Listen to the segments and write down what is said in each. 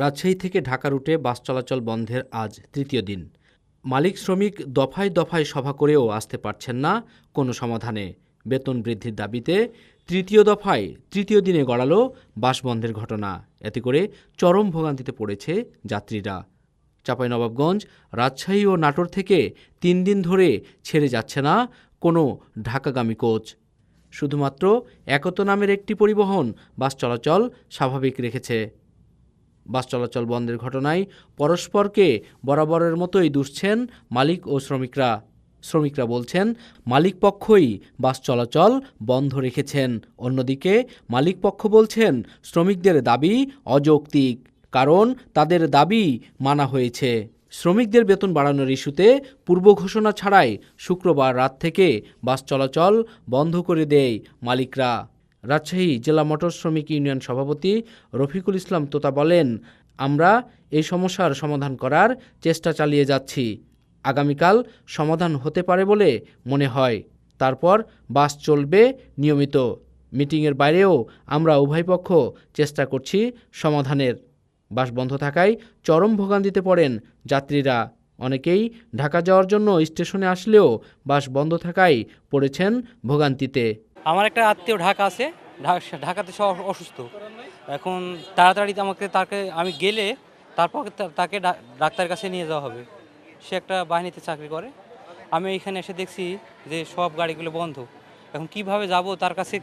রাজশাহী থেকে ঢাকা রুটে বাস চলাচল বন্ধের আজ তৃতীয় দিন। মালিক শ্রমিক দফায় দফায় সভা করেও আসতে পারছেন না কোনো সমাধানে। বেতন বৃদ্ধির দাবিতে তৃতীয় দফায় তৃতীয় দিনে গড়ালো বাস বন্ধের ঘটনা। এতে করে চরম ভোগান্তিতে পড়েছে যাত্রীরা। চাঁপাইনবাবগঞ্জ, রাজশাহী ও নাটোর থেকে তিন দিন ধরে ছেড়ে যাচ্ছে না কোনো ঢাকাগামী কোচ। শুধুমাত্র একত নামের একটি পরিবহন, বাস চলাচল স্বাভাবিক রেখেছে। বাস চলাচল বন্ধের ঘটনায় পরস্পরকে বরাবরের মতোই দুষছেন মালিক ও শ্রমিকরা। শ্রমিকরা বলছেন, মালিক পক্ষই বাস চলাচল বন্ধ রেখেছেন। অন্যদিকে মালিক পক্ষ বলছেন, শ্রমিকদের দাবি অযৌক্তিক, কারণ তাদের দাবি মানা হয়েছে। শ্রমিকদের বেতন বাড়ানোর ইস্যুতে পূর্ব ঘোষণা ছাড়াই শুক্রবার রাত থেকে বাস চলাচল বন্ধ করে দেয় মালিকরা। রাজশাহী জেলা মোটর শ্রমিক ইউনিয়ন সভাপতি রফিকুল ইসলাম তোতা বলেন, আমরা এই সমস্যার সমাধান করার চেষ্টা চালিয়ে যাচ্ছি। আগামীকাল সমাধান হতে পারে বলে মনে হয়। তারপর বাস চলবে নিয়মিত। মিটিংয়ের বাইরেও আমরা উভয় পক্ষ চেষ্টা করছি সমাধানের। বাস বন্ধ থাকায় চরম ভোগান্তিতে পড়েন যাত্রীরা। অনেকেই ঢাকা যাওয়ার জন্য স্টেশনে আসলেও বাস বন্ধ থাকায় পড়েছেন ভোগান্তিতে। আমার একটা আত্মীয় ঢাকা আছে ঢাকাতে সব অসুস্থ। এখন তাড়াতাড়ি আমাকে তাকে, আমি গেলে তারপর তাকে ডাক্তারের কাছে নিয়ে যাওয়া হবে। সে একটা বাহিনীতে চাকরি করে। আমি এখানে এসে দেখছি যে সব গাড়িগুলো বন্ধ। এখন কীভাবে যাব তার কাছে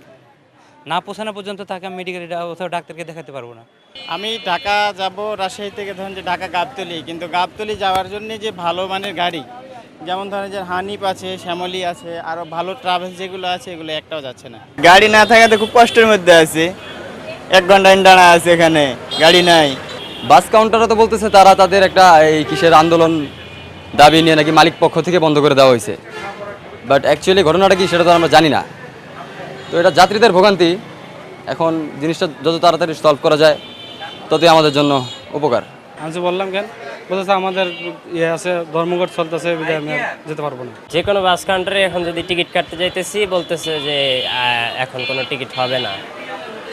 না পৌঁছানো পর্যন্ত তাকে আমি মেডিকেল অথবা ডাক্তারকে দেখাতে পারব না। আমি ঢাকা যাব রাজশাহী থেকে ধরেন যে ঢাকা গাবতলি, কিন্তু গাবতলি যাওয়ার জন্য যে ভালো মানের গাড়ি যেমন ধরেন যে হানিপ আছে শ্যামলি আছে আরও ভালো ট্রাভেলস যেগুলো আছে এগুলো একটাও যাচ্ছে না। গাড়ি না থাকাতে খুব কষ্টের মধ্যে আছে। এক ঘণ্টা দাঁড়া আছে এখানে গাড়ি নাই। বাস কাউন্টাররা তো বলতেছে তারা তাদের একটা এই কিসের আন্দোলন দাবি নিয়ে নাকি মালিক পক্ষ থেকে বন্ধ করে দেওয়া হয়েছে। বাট অ্যাকচুয়ালি ঘটনাটা কি সেটা তো আমরা জানি না। তো এটা যাত্রীদের ভোগান্তি। এখন জিনিসটা যত তাড়াতাড়ি সলভ করা যায় ততই আমাদের জন্য উপকার। আমি বললাম কেন? বলতেছে আমাদের ইয়ে আছে, ধর্মঘট চলতেছে যেতে পারব না। যে কোনো বাস কাউন্টারে এখন যদি টিকিট কাটতে যাইতেছি, বলতেছে যে এখন কোনো টিকিট হবে না।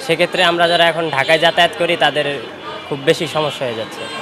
সেক্ষেত্রে আমরা যারা এখন ঢাকায় যাতায়াত করি, তাদের খুব বেশি সমস্যা হয়ে যাচ্ছে।